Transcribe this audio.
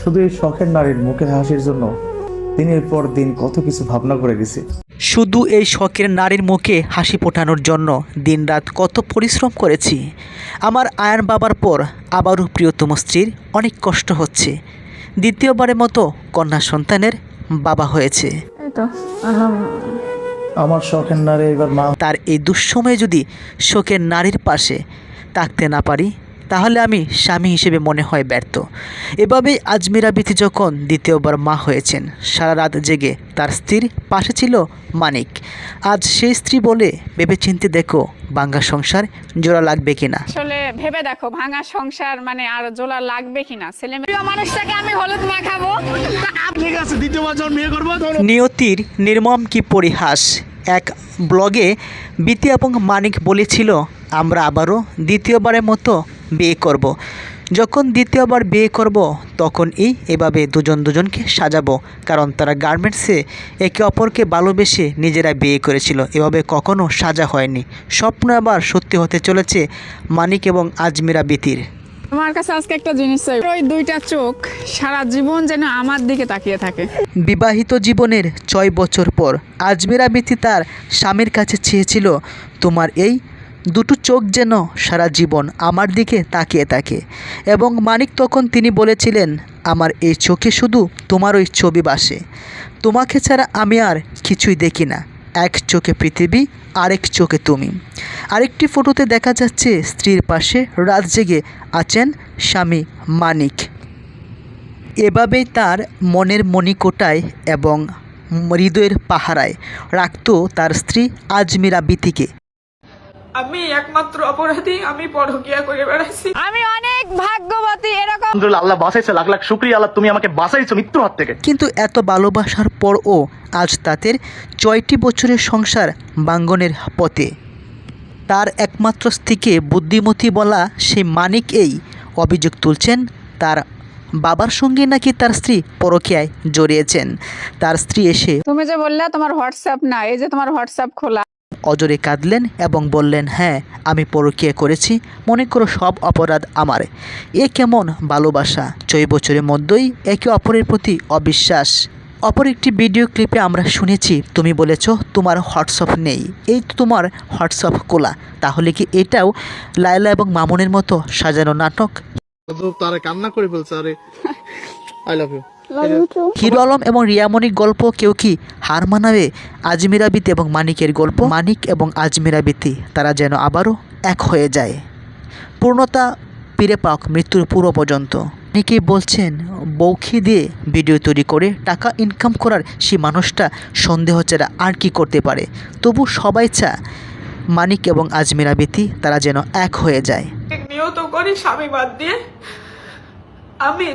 শুধু এই শখের নারীর মুখে হাসির জন্য দিনের পর দিন কত কিছু ভাবনা করে গেছি। শুধু এই শখের নারীর মুখে হাসি ফোটানোর জন্য দিনরাত কত পরিশ্রম করেছি। আমার আয়ান বাবার পর আবারও প্রিয়তম স্ত্রীর অনেক কষ্ট হচ্ছে। দ্বিতীয়বারের মতো কন্যা সন্তানের বাবা হয়েছে। আমার শখের নারী এবার মা তার এই দুঃসময়ে যদি শোকের নারীর পাশে থাকতে না পারি তাহলে আমি স্বামী হিসেবে মনে হয় ব্যর্থ। এভাবেই আজমিরা বিথি যখন দ্বিতীয়বার মা হয়েছেন সারা রাত জেগে তার স্ত্রীর পাশে ছিল মানিক। আজ সেই স্ত্রী বলে ভেবেচিন্তে দেখো বাঙ্গা সংসার জোড়া লাগবে কিনা। আসলে ভেবে দেখো ভাঙা সংসার মানে আর জোলা লাগবে কিনা? ছেলে মেয়ে প্রিয় মানুষটাকে আমি হলুদ মাখাবো নিয়তির নির্মম কি পরিহাস? এক ব্লগে বিতি এবং মানিক বলেছিল আমরা আবারও দ্বিতীয়বারের মতো বিয়ে করব। যখন দ্বিতীয়বার বিয়ে করব তখন এই এভাবে দুজন দুজনকে সাজাবো। কারণ তারা গার্মেন্টসে একে অপরকে ভালোবেসে নিজেরা বিয়ে করেছিল। এভাবে কখনো সাজা হয়নি। স্বপ্ন আবার সত্যি হতে চলেছে মানিক এবং আজমিরা বিতির। আমার কাছে আজকে একটা জিনিস চাই। ওই দুইটা চোখ সারা জীবন যেন আমার দিকে তাকিয়ে থাকে। বিবাহিত জীবনের ছয় বছর পর আজমিরা বিতি তার স্বামীর কাছে চেয়েছিল তোমার এই দুটো চোখ যেন সারা জীবন আমার দিকে তাকিয়ে থাকে। এবং মানিক তখন তিনি বলেছিলেন, আমার এই চোখে শুধু তোমার ওই ছবি বাসে। তোমাকে ছাড়া আমি আর কিছুই দেখি না। এক চোখে পৃথিবী, আরেক চোখে তুমি। আরেকটি ফটোতে দেখা যাচ্ছে স্ত্রীর পাশে রাত জেগে আছেন স্বামী মানিক। এভাবেই তার মনের মণিকোটায় এবং হৃদয়ের পাহারায় রাখত তার স্ত্রী আজমিরা বিতিকে আমি একমাত্র অপরাধী আমি পরকিয়া করে বেড়াচ্ছি আমি অনেক ভাগ্যবতী এরকম আলহামদুলিল্লাহ আল্লাহ বাঁচাইছে লাখ লাখ শুক্রিয়া আল্লাহ তুমি আমাকে বাঁচাইছো মৃত্যুর হাত থেকে। কিন্তু এত ভালোবাসার পরও আজ তাদের ছয়টি বছরের সংসার বাঙ্গনের পথে। তার একমাত্র স্ত্রীকে বুদ্ধিমতী বলা সেই মানিক এই অভিযোগ তুলছেন তার বাবার সঙ্গে নাকি তার স্ত্রী পরকীয়ায় জড়িয়েছেন। তার স্ত্রী এসে তুমি যে বললে তোমার হোয়াটসঅ্যাপ না এই যে তোমার হোয়াটসঅ্যাপ খোলা। অজরে কাঁদলেন এবং বললেন হ্যাঁ আমি পরকীয়া করেছি, মনে করো সব অপরাধ আমার। এ কেমন ভালোবাসা? ছয় বছরের মধ্যেই একে অপরের প্রতি অবিশ্বাস। অপর একটি ভিডিও ক্লিপে আমরা শুনেছি, তুমি বলেছ তোমার হোয়াটসঅ্যাপ নেই। এই তো তোমার হোয়াটসঅ্যাপ কোলা তাহলে কি এটাও লায়লা এবং মামুনের মতো সাজানো নাটক? তারে কান্না করে ফেলছে, আরে। I love you Hero Alom এবং রিয়ামণির গল্প কেউ কি হার মানাবে? আজমিরা বিতি এবং মানিকের গল্প? মানিক এবং আজমিরা বিতি তারা যেন আবারও এক হয়ে যায়। পূর্ণতা ফিরে পাক মৃত্যুর পূর্ব পর্যন্ত। অনেকেই বলছেন বৌখি দিয়ে ভিডিও তৈরি করে টাকা ইনকাম করার সেই মানুষটা সন্দেহ ছাড়া আর কি করতে পারে? তবু সবাই চা মানিক এবং আজমিরা বিতি তারা যেন এক হয়ে যায়। নিয়ত করি স্বামী বাদ দিয়ে আমি